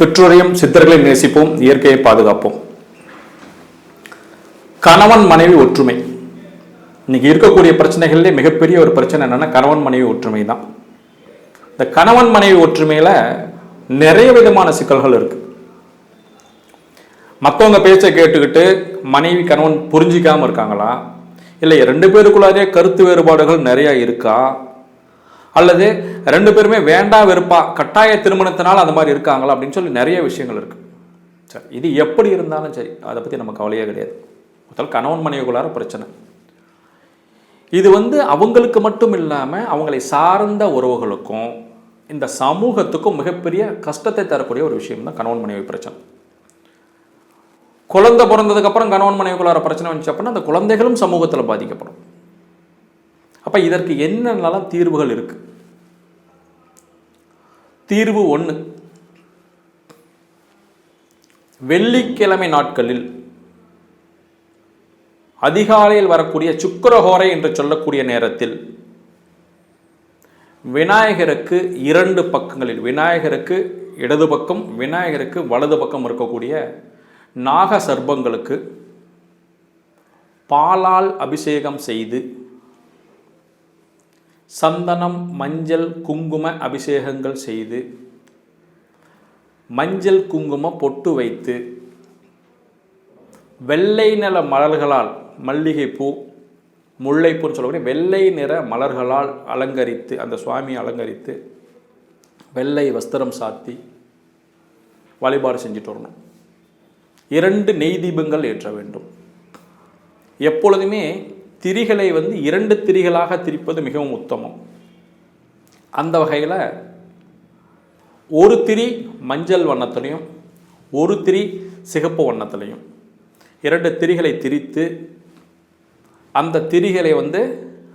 பெற்றோரையும் சித்தர்களை நேசிப்போம் இயற்கையை பாதுகாப்போம். கணவன் மனைவி ஒற்றுமை. இன்னைக்கு இருக்கக்கூடிய பிரச்சனைகள்லேயே மிகப்பெரிய ஒரு பிரச்சனை என்னன்னா கணவன் மனைவி ஒற்றுமை தான். இந்த கணவன் மனைவி ஒற்றுமையில நிறைய விதமான சிக்கல்கள் இருக்கு. மற்றவங்க பேச்சை கேட்டுக்கிட்டு மனைவி கணவன் புரிஞ்சிக்காம இருக்காங்களா? இல்லை ரெண்டு பேருக்குள்ளாரே கருத்து வேறுபாடுகள் நிறையா இருக்கா? அல்லது ரெண்டு பேருமே வேண்டா வெறுப்பா கட்டாய திருமணத்தினால் அந்த மாதிரி இருக்காங்களா அப்படின்னு சொல்லி நிறைய விஷயங்கள் இருக்கு. சரி இது எப்படி இருந்தாலும் சரி அதை பற்றி நம்ம கவலையே கிடையாது. முதல் கணவன் மனைவிக்குள்ளார பிரச்சனை. இது வந்து அவங்களுக்கு மட்டும் இல்லாமல் அவங்களை சார்ந்த உறவுகளுக்கும் இந்த சமூகத்துக்கும் மிகப்பெரிய கஷ்டத்தை தரக்கூடிய ஒரு விஷயம் தான் கணவன் மனைவி பிரச்சனை. குழந்தை பிறந்ததுக்கப்புறம் கணவன் மனைவிக்குள்ளார பிரச்சனை வந்துச்சு அப்படின்னா அந்த குழந்தைகளும் சமூகத்தில் பாதிக்கப்படும். அப்போ இதற்கு என்னென்னலாம் தீர்வுகள் இருக்கு? தீர்வு ஒன்று வெள்ளிக்கிழமை நாட்களில் அதிகாலையில் வரக்கூடிய சுக்கரஹோரை என்று சொல்லக்கூடிய நேரத்தில் விநாயகருக்கு இரண்டு பக்கங்களில் விநாயகருக்கு இடது பக்கம் விநாயகருக்கு வலது பக்கம் இருக்கக்கூடிய நாக சர்ப்பங்களுக்கு பாலால் அபிஷேகம் செய்து சந்தனம் மஞ்சள் குங்கும அபிஷேகங்கள் செய்து மஞ்சள் குங்கும பொட்டு வைத்து வெள்ளை நிற மலர்களால் மல்லிகைப்பூ முல்லைப்பூன்னு சொல்லக்கூடிய வெள்ளை நிற மலர்களால் அலங்கரித்து அந்த சுவாமியை அலங்கரித்து வெள்ளை வஸ்திரம் சாத்தி வழிபாடு செஞ்சுட்டு வரணும். இரண்டு நெய் தீபங்கள் ஏற்ற வேண்டும். எப்பொழுதுமே திரிகளை வந்து இரண்டு திரிகளாக திரிப்பது மிகவும் உத்தமம். அந்த வகையில் ஒரு திரி மஞ்சள் வண்ணத்துலையும் ஒரு திரி சிகப்பு வண்ணத்துலையும். இரண்டு திரிகளை திரித்து அந்த திரிகளை வந்து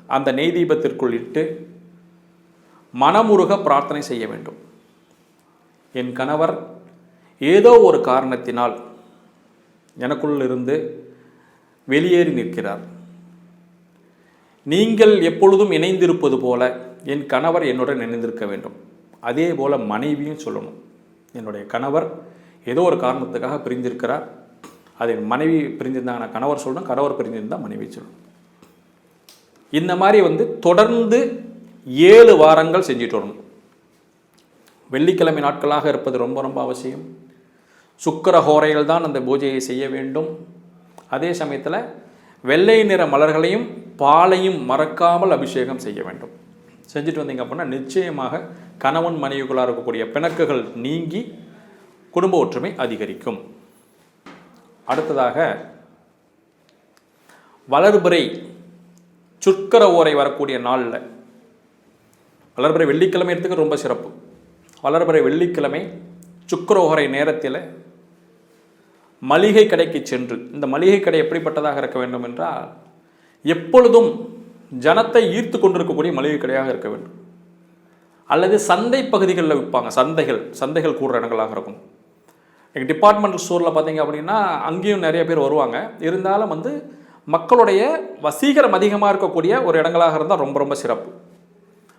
அந்த நெய் தீபத்திற்குள் இட்டு மனமுருக பிரார்த்தனை செய்ய வேண்டும். என் கணவர் ஏதோ ஒரு காரணத்தினால் எனக்குள் இருந்து வெளியேறி நிற்கிறார். நீங்கள் எப்பொழுதும் இணைந்திருப்பது போல என் கணவர் என்னுடன் இணைந்திருக்க வேண்டும். அதே போல் மனைவியும் சொல்லணும். என்னுடைய கணவர் ஏதோ ஒரு காரணத்துக்காக பிரிஞ்சிருக்கிறார் அது என் மனைவி பிரிஞ்சிருந்தாங்கன்னா கணவர் சொல்லணும் கணவர் பிரிஞ்சிருந்தால் மனைவி சொல்லணும். இந்த மாதிரி வந்து தொடர்ந்து ஏழு வாரங்கள் செஞ்சுட்டு வரணும். வெள்ளிக்கிழமை நாட்களாக இருப்பது ரொம்ப ரொம்ப அவசியம். சுக்கர ஹோரையில் தான் அந்த பூஜையை செய்ய வேண்டும். அதே சமயத்தில் வெள்ளை நிற மலர்களையும் பாலையும் மறக்காமல் அபிஷேகம் செய்ய வேண்டும். செஞ்சுட்டு வந்தீங்க அப்படின்னா நிச்சயமாக கணவன் மனைவிக்குள்ளாக இருக்கக்கூடிய பிணக்குகள் நீங்கி குடும்ப ஒற்றுமை அதிகரிக்கும். அடுத்ததாக வளர்பிறை சுக்கர ஓரை வரக்கூடிய நாளில் வளர்பிறை வெள்ளிக்கிழமை எடுத்துக்க ரொம்ப சிறப்பு. வளர்பிறை வெள்ளிக்கிழமை சுக்கர ஓரை நேரத்தில் மளிகை கடைக்கு சென்று இந்த மளிகை கடை எப்படிப்பட்டதாக இருக்க வேண்டும் என்றால் எப்பொழுதும் ஜனத்தை ஈர்த்து கொண்டிருக்கக்கூடிய மளிகை கடையாக இருக்க வேண்டும். அல்லது சந்தை பகுதிகளில் விற்பாங்க சந்தைகள் சந்தைகள் கூடுற இடங்களாக இருக்கும். எங்கள் டிபார்ட்மெண்டல் ஸ்டோரில் பார்த்தீங்க அப்படின்னா அங்கேயும் நிறைய பேர் வருவாங்க. இருந்தாலும் வந்து மக்களுடைய வசீகரம் அதிகமாக இருக்கக்கூடிய ஒரு இடங்களாக இருந்தால் ரொம்ப ரொம்ப சிறப்பு.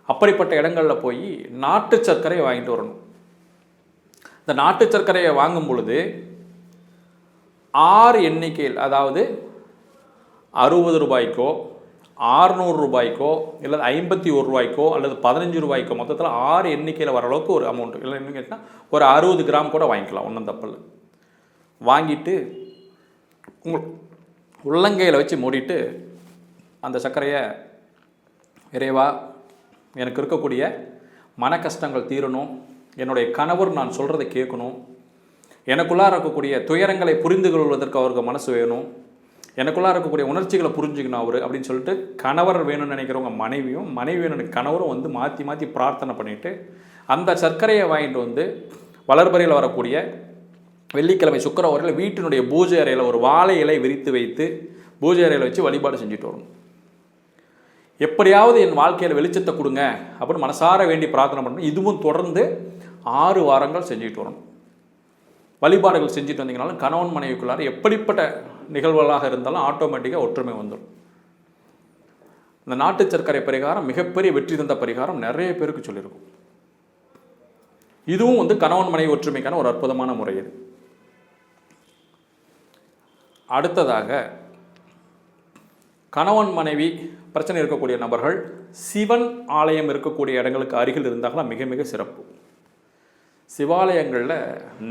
அப்படிப்பட்ட இடங்களில் போய் நாட்டு சர்க்கரையை வாங்கிட்டு வரணும். இந்த நாட்டு சர்க்கரையை வாங்கும் பொழுது ஆறு எண்ணிக்கையில் அதாவது அறுபது ரூபாய்க்கோ ஆறுநூறு ரூபாய்க்கோ இல்லை ஐம்பத்தி ஒரு ரூபாய்க்கோ அல்லது பதினஞ்சு ரூபாய்க்கோ மொத்தத்தில் ஆறு எண்ணிக்கையில் வர அளவுக்கு ஒரு அமௌண்ட் இல்லை என்ன கேட்டால் ஒரு அறுபது கிராம் கூட வாங்கிக்கலாம் ஒன்றும் தப்பில்லை வாங்கிட்டு உங்கள் உள்ளங்கையில் வச்சு மூடிட்டு அந்த சர்க்கரையை இறைவா எனக்கு இருக்கக்கூடிய மன கஷ்டங்கள் தீரணும். என்னுடைய கணவர் நான் சொல்கிறத கேட்கணும். எனக்குள்ளாக இருக்கக்கூடிய துயரங்களை புரிந்து கொள்வதற்கு அவருக்கு மனசு வேணும். எனக்குள்ளாக இருக்கக்கூடிய உணர்ச்சிகளை புரிஞ்சுக்கணும் அவர் அப்படின்னு சொல்லிட்டு கணவர் வேணும்னு நினைக்கிறவங்க மனைவியும் மனைவி வேணும்னு கணவரும் வந்து மாற்றி மாற்றி பிரார்த்தனை பண்ணிவிட்டு அந்த சர்க்கரையை வாங்கிட்டு வந்து வளர்பறையில் வரக்கூடிய வெள்ளிக்கிழமை சுக்கரவாரில் வீட்டினுடைய பூஜை அறையில் ஒரு வாழை இலை விரித்து வைத்து பூஜை அறையில் வச்சு வழிபாடு செஞ்சுட்டு வரணும். எப்படியாவது என் வாழ்க்கையில் வெளிச்சத்தை கொடுங்க அப்படின்னு மனசார வேண்டி பிரார்த்தனை பண்ணணும். இதுவும் தொடர்ந்து ஆறு வாரங்கள் செஞ்சுட்டு வரணும். வழிபாடுகள் செஞ்சுட்டு வந்தீங்கனாலும் கணவன் மனைவிக்குள்ளார எப்படிப்பட்ட நிகழ்வுகளாக இருந்தாலும் ஆட்டோமேட்டிக்காக ஒற்றுமை வந்துடும். இந்த நாட்டு சர்க்கரை பரிகாரம் மிகப்பெரிய வெற்றி தந்த பரிகாரம் நிறைய பேருக்கு சொல்லியிருக்கும். இதுவும் வந்து கணவன் மனைவி ஒற்றுமைக்கான ஒரு அற்புதமான முறை இது. அடுத்ததாக கணவன் மனைவி பிரச்சனை இருக்கக்கூடிய நபர்கள் சிவன் ஆலயம் இருக்கக்கூடிய இடங்களுக்கு அருகில் இருந்தாங்கன்னா மிக மிக சிறப்பு. சிவாலயங்களில்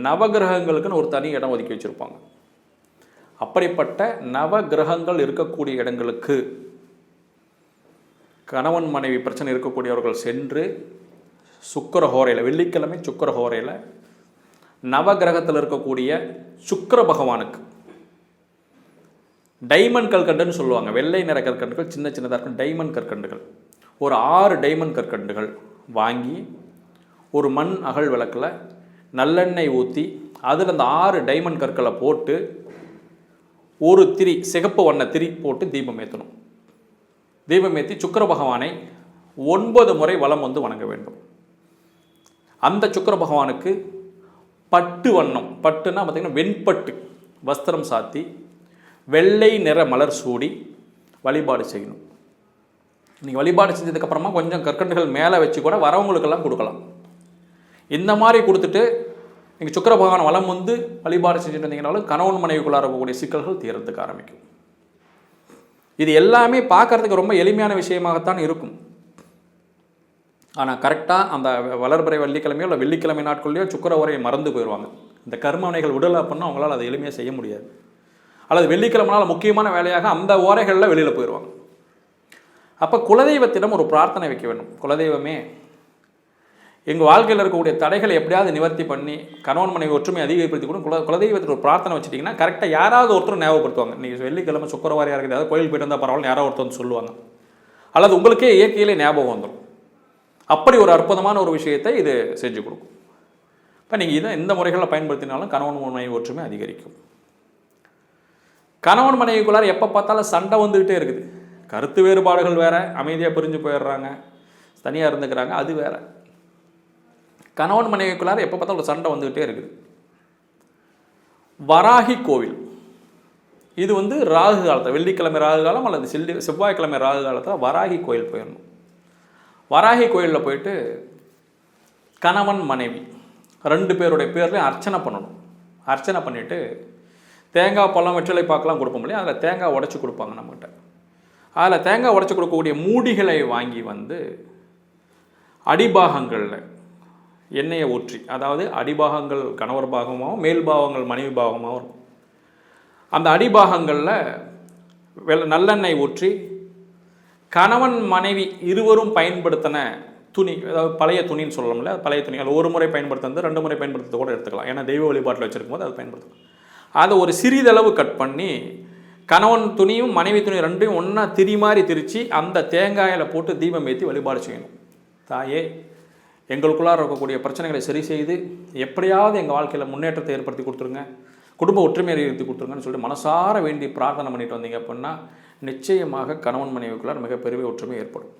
நவகிரகங்களுக்குன்னு ஒரு தனி இடம் ஒதுக்கி வச்சுருப்பாங்க. அப்படிப்பட்ட நவகிரகங்கள் இருக்கக்கூடிய இடங்களுக்கு கணவன் மனைவி பிரச்சனை இருக்கக்கூடியவர்கள் சென்று சுக்கர ஹோரையில் வெள்ளிக்கிழமை சுக்கர ஹோரையில் நவகிரகத்தில் இருக்கக்கூடிய சுக்கர பகவானுக்கு டைமண்ட் கற்கண்டுன்னு சொல்லுவாங்க. வெள்ளை நிற கற்கண்டுகள் சின்ன சின்னதாக இருக்கும் டைமண்ட் கற்கண்டுகள். ஒரு ஆறு டைமண்ட் கற்கண்டுகள் வாங்கி ஒரு மண் அகல் விளக்கில் நல்லெண்ணெய் ஊற்றி அதில் அந்த ஆறு டைமண்ட் கற்களை போட்டு ஒரு திரி சிகப்பு வண்ண திரி போட்டு தீபம் ஏற்றணும் தீபம் ஏற்றி சுக்கிர பகவானை ஒன்பது முறை வலம் வந்து வணங்க வேண்டும். அந்த சுக்கிர பகவானுக்கு பட்டு வண்ணம் பட்டுன்னா பார்த்திங்கன்னா வெண்பட்டு வஸ்திரம் சாத்தி வெள்ளை நிற மலர் சூடி வழிபாடு செய்யணும். நீங்கள் வழிபாடு செஞ்சதுக்கப்புறமா கொஞ்சம் கற்கண்டுகள் மேலே வச்சு கூட வரவங்களுக்கெல்லாம் கொடுக்கலாம். இந்த மாதிரி கொடுத்துட்டு நீங்கள் சுக்கர பகவான் வளம் வந்து வழிபாடு செஞ்சுட்டு இருந்தீங்கனாலும் கணவன் மனைவிக்குள்ளார இருக்கக்கூடிய சிக்கல்கள் தீரத்துக்கு ஆரம்பிக்கும். இது எல்லாமே பார்க்கறதுக்கு ரொம்ப எளிமையான விஷயமாகத்தான் இருக்கும். ஆனால் கரெக்டாக அந்த வளர்பிறை வெள்ளிக்கிழமையோ இல்லை வெள்ளிக்கிழமை நாட்கள்லையோ சுக்கர உரையை மறந்து போயிடுவாங்க. இந்த கர்மனைகள் உடல் அப்படின்னா அவங்களால் அதை எளிமையாக செய்ய முடியாது. அல்லது வெள்ளிக்கிழமனால் முக்கியமான வேலையாக அந்த ஓரைகளில் வெளியில் போயிடுவாங்க. அப்போ குலதெய்வத்திடம் ஒரு பிரார்த்தனை வைக்க வேண்டும். குலதெய்வமே எங்கள் வாழ்க்கையில் இருக்கக்கூடிய தடைகளை எப்படியாவது நிவர்த்தி பண்ணி கணவன் மனைவி ஒற்றுமை அதிகப்படுத்தி கூட குல குலதெய்வத்தில் ஒரு பிரார்த்தனை வச்சுட்டிங்கன்னா கரெக்டாக யாராவது ஒருத்தர் ஞாபகப்படுத்துவாங்க. நீங்கள் வெள்ளிக்கிழமை சுக்கரவாரியாக இருக்குது ஏதாவது கோயில் போயிட்டு வந்தால் பரவாயில்ல யாராவது ஒருத்தர் சொல்லுவாங்க. அல்லது உங்களுக்கே இயற்கையிலே ஞாபகம் வந்துடும் அப்படி ஒரு அற்புதமான ஒரு விஷயத்தை இது செஞ்சு கொடுக்கும். இப்போ நீங்கள் இதை இந்த முறைகளில் பயன்படுத்தினாலும் கணவன் மனைவி ஒற்றுமை அதிகரிக்கும். கணவன் மனைவிக்குள்ளார எப்போ பார்த்தாலும் சண்டை வந்துக்கிட்டே இருக்குது. கருத்து வேறுபாடுகள் வேறு அமைதியாக பிரிஞ்சு போயிடுறாங்க. தனியாக இருந்துக்கிறாங்க அது வேறு. கணவன் மனைவிக்குள்ளார எப்போ பார்த்தாலும் ஒரு சண்டை வந்துக்கிட்டே இருக்குது. வராகி கோவில். இது வந்து ராகு காலத்தில் வெள்ளிக்கிழமை ராகு காலம் அல்லது செல்லி செவ்வாய்க்கிழமை ராகு காலத்தில் வராகி கோயில் போயிடணும். வராகி கோயிலில் போயிட்டு கணவன் மனைவி ரெண்டு பேருடைய பேர்லையும் அர்ச்சனை பண்ணணும். அர்ச்சனை பண்ணிவிட்டு தேங்காய் பழம் வெற்றிலை பார்க்கலாம் கொடுப்போம் இல்லையா? அதில் தேங்காய் உடச்சி கொடுப்பாங்க நம்மகிட்ட. அதில் தேங்காய் உடச்சி கொடுக்கக்கூடிய மூடிகளை வாங்கி வந்து அடிபாகங்களில் எண்ணெயை ஊற்றி அதாவது அடிபாகங்கள் கணவர் பாகமாகவும் மேல் பாகங்கள் மனைவி பாகமாகவும் இருக்கும். அந்த அடிபாகங்களில் வெள்ள நல்லெண்ணெய் ஊற்றி கணவன் மனைவி இருவரும் பயன்படுத்தின துணி அதாவது பழைய துணின்னு சொல்லலாம்ல பழைய துணி. அது ஒரு முறை பயன்படுத்துறது ரெண்டு முறை பயன்படுத்துறது கூட எடுத்துக்கலாம். ஏன்னா தெய்வ வழிபாட்டில் வச்சுருக்கும் போது அதை பயன்படுத்தலாம். அதை ஒரு சிறிதளவு கட் பண்ணி கணவன் துணியும் மனைவி துணியும் ரெண்டையும் ஒன்றா திரி மாதிரி திரித்து அந்த தேங்காயில் போட்டு தீபம் ஏற்றி வழிபாடு செய்யணும். தாயே எங்களுக்குள்ளார இருக்கக்கூடிய பிரச்சனைகளை சரி செய்து எப்படியாவது எங்கள் வாழ்க்கையில் முன்னேற்றத்தை ஏற்படுத்தி கொடுத்துருங்க. குடும்ப ஒற்றுமையை ஏற்படுத்தி கொடுத்துருங்கன்னு சொல்லிட்டு மனசார வேண்டி பிரார்த்தனை பண்ணிட்டு வந்தீங்க அப்படின்னா நிச்சயமாக கணவன் மனைவிக்குள்ளார் மிகப்பெரிய ஒற்றுமை ஏற்படும்.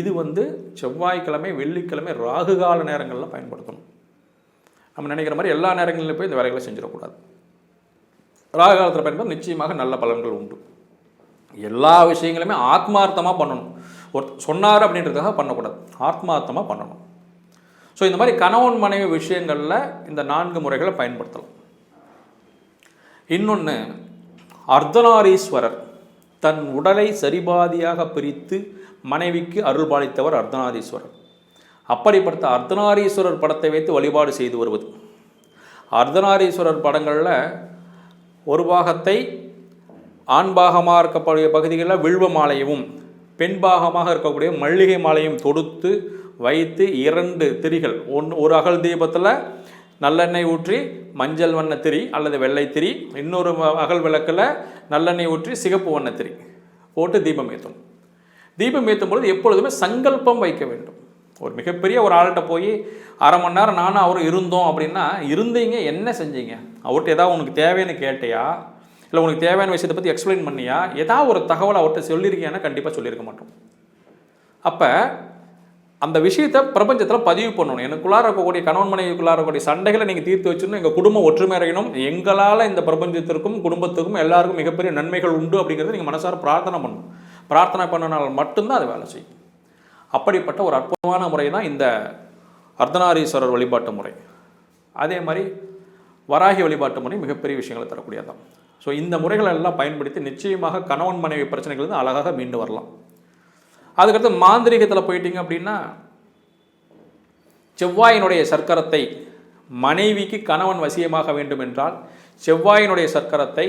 இது வந்து செவ்வாய்க்கிழமை வெள்ளிக்கிழமை ராகு கால நேரங்களில் பயன்படுத்தணும். நம்ம நினைக்கிற மாதிரி எல்லா நேரங்களிலும் போய் இந்த வேலைகளை செஞ்சிடக்கூடாது. ராகு காலத்தில் பயன்படுத்த நிச்சயமாக நல்ல பலன்கள் உண்டு. எல்லா விஷயங்களுமே ஆத்மார்த்தமாக பண்ணணும். ஒரு சொன்னார் அப்படின்றதுக்காக பண்ணக்கூடாது. ஆத்மார்த்தமாக பண்ணணும். ஸோ இந்த மாதிரி கணவன் மனைவி விஷயங்களில் இந்த நான்கு முறைகளை பயன்படுத்தலாம். இன்னொன்று அர்த்தநாரீஸ்வரர் தன் உடலை சரிபாதியாக பிரித்து மனைவிக்கு அருள்பாலித்தவர் அர்த்தநாரீஸ்வரர். அப்படிப்பட்ட அர்த்தநாரீஸ்வரர் படத்தை வைத்து வழிபாடு செய்து வருவது. அர்த்தநாரீஸ்வரர் படங்களில் ஒரு பாகத்தை ஆண் பாகமாக இருக்கக்கூடிய பகுதிகளில் வில்வ மாலையும் பெண் பாகமாக இருக்கக்கூடிய மல்லிகை மாலையும் தொடுத்து வைத்து இரண்டு திரிகள். ஒன்று ஒரு அகல் தீபத்தில் நல்லெண்ணெய் ஊற்றி மஞ்சள் வண்ண திரி அல்லது வெள்ளை திரி. இன்னொரு அகல் விளக்கில் நல்லெண்ணெய் ஊற்றி சிகப்பு வண்ண திரி. போட்டு தீபம் ஏற்றும் தீபம் ஏற்றும் பொழுது எப்பொழுதுமே சங்கல்பம் வைக்க வேண்டும். ஒரு மிகப்பெரிய ஒரு ஆள்கிட்ட போய் அரை மணி நேரம் நானும் அவரும் இருந்தோம் அப்படின்னா இருந்தீங்க என்ன செஞ்சீங்க? அவர்கிட்ட ஏதாவது உனக்கு தேவைன்னு கேட்டியா? இல்லை உனக்கு தேவையான விஷயத்தை பற்றி எக்ஸ்பிளைன் பண்ணியா? ஏதாவது ஒரு தகவல் அவர்கிட்ட சொல்லியிருக்கியான்னா கண்டிப்பாக சொல்லியிருக்க மாட்டோம். அப்போ அந்த விஷயத்தை பிரபஞ்சத்தில் பதிவு பண்ணணும். எனக்குள்ளார இருக்கக்கூடிய கணவன் மனைவிக்குள்ளார இருக்கக்கூடிய சண்டைகளை நீங்கள் தீர்த்து வச்சிடணும் எங்கள் குடும்பம் ஒற்றுமை அடையணும். எங்களால் இந்த பிரபஞ்சத்திற்கும் குடும்பத்துக்கும் எல்லாருக்கும் மிகப்பெரிய நன்மைகள் உண்டு அப்படிங்கிறத நீங்கள் மனசார பிரார்த்தனை பண்ணணும். பிரார்த்தனை பண்ணனால் மட்டும்தான் அது வேலை செய்யும். அப்படிப்பட்ட ஒரு அற்புதமான முறை தான் இந்த அர்த்தநாரீஸ்வரர் வழிபாட்டு முறை. அதே மாதிரி வராகி வழிபாட்டு முறை மிகப்பெரிய விஷயங்களை தரக்கூடியதான் ஸோ இந்த முறைகளை எல்லாம் பயன்படுத்தி நிச்சயமாக கணவன் மனைவி பிரச்சனைகள் வந்து அழகாக மீண்டு வரலாம். அதுக்கடுத்து மாந்திரீகத்தில் போயிட்டீங்க அப்படின்னா செவ்வாயினுடைய சர்க்கரத்தை மனைவிக்கு கணவன் வசியமாக வேண்டும் என்றால் செவ்வாயினுடைய சர்க்கரத்தை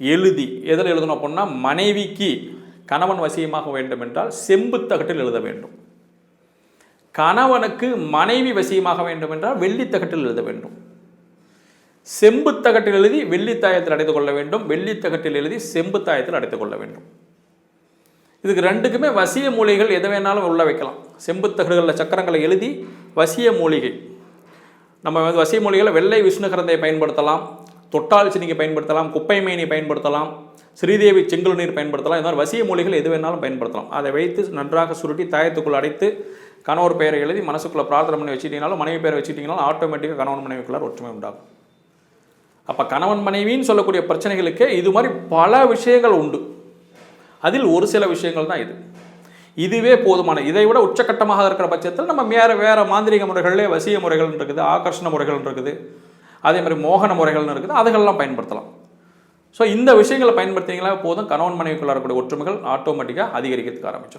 எழுதி எதில் எழுதணும் அப்படின்னா மனைவிக்கு கணவன் வசியமாக வேண்டும் என்றால் செம்புத்தகட்டில் எழுத வேண்டும். கணவனுக்கு மனைவி வசியமாக வேண்டும் என்றால் வெள்ளித்தகட்டில் எழுத வேண்டும். செம்புத்தகட்டில் எழுதி வெள்ளித்தாயத்தில் அடைத்து கொள்ள வேண்டும். வெள்ளித்தகட்டில் எழுதி செம்புத்தாயத்தில் அடைத்து அடைத்துக் கொள்ள வேண்டும். இதுக்கு ரெண்டுக்குமே வசிய மூலிகைகள் எது வேணாலும் உள்ள வைக்கலாம். செம்புத்தகடுகளில் சக்கரங்களை எழுதி வசிய மூலிகை. நம்ம வந்து வசிய மூலிகையில் வெள்ளை விஷ்ணுகரந்தை பயன்படுத்தலாம். தொட்டால் சினிங்கை பயன்படுத்தலாம். குப்பை மேனி பயன்படுத்தலாம். ஸ்ரீதேவி செங்கல் நீர் பயன்படுத்தலாம். இந்த மாதிரி வசிய மூலிகள் எது வேணாலும் பயன்படுத்தலாம். அதை வைத்து நன்றாக சுருட்டி தாயத்துக்குள் அடைத்து கணவர் பெயரை எழுதி மனசுக்குள்ளே பிரார்த்தனை பண்ணி வச்சுட்டீங்கனாலும் மனைவி பெயரை வச்சுட்டிங்கனாலும் ஆட்டோமேட்டிக்காக கணவன் மனைவிக்குள்ளார் ஒற்றுமை உண்டாகும். அப்போ கணவன் மனைவின்னு சொல்லக்கூடிய பிரச்சனைகளுக்கு இது மாதிரி பல விஷயங்கள் உண்டு. அதில் ஒரு சில விஷயங்கள் தான் இது. இதுவே போதுமான இதை விட உச்சக்கட்டமாக இருக்கிற பட்சத்தில் நம்ம வேறு வேறு மாந்திரிக முறைகளிலே வசிய முறைகள் இருக்குது ஆகர்ஷண முறைகள் இருக்குது அதே மாதிரி மோகன முறைகள்னு இருக்குது அதுகளெல்லாம் பயன்படுத்தலாம். ஸோ இந்த விஷயங்களை பயன்படுத்தினீங்களா போதும் கணவன் மனைவிக்குள்ள இருக்கக்கூடிய ஒற்றுமைகள் ஆட்டோமேட்டிக்காக அதிகரிக்கிறதுக்கு ஆரம்பிச்சிடும்.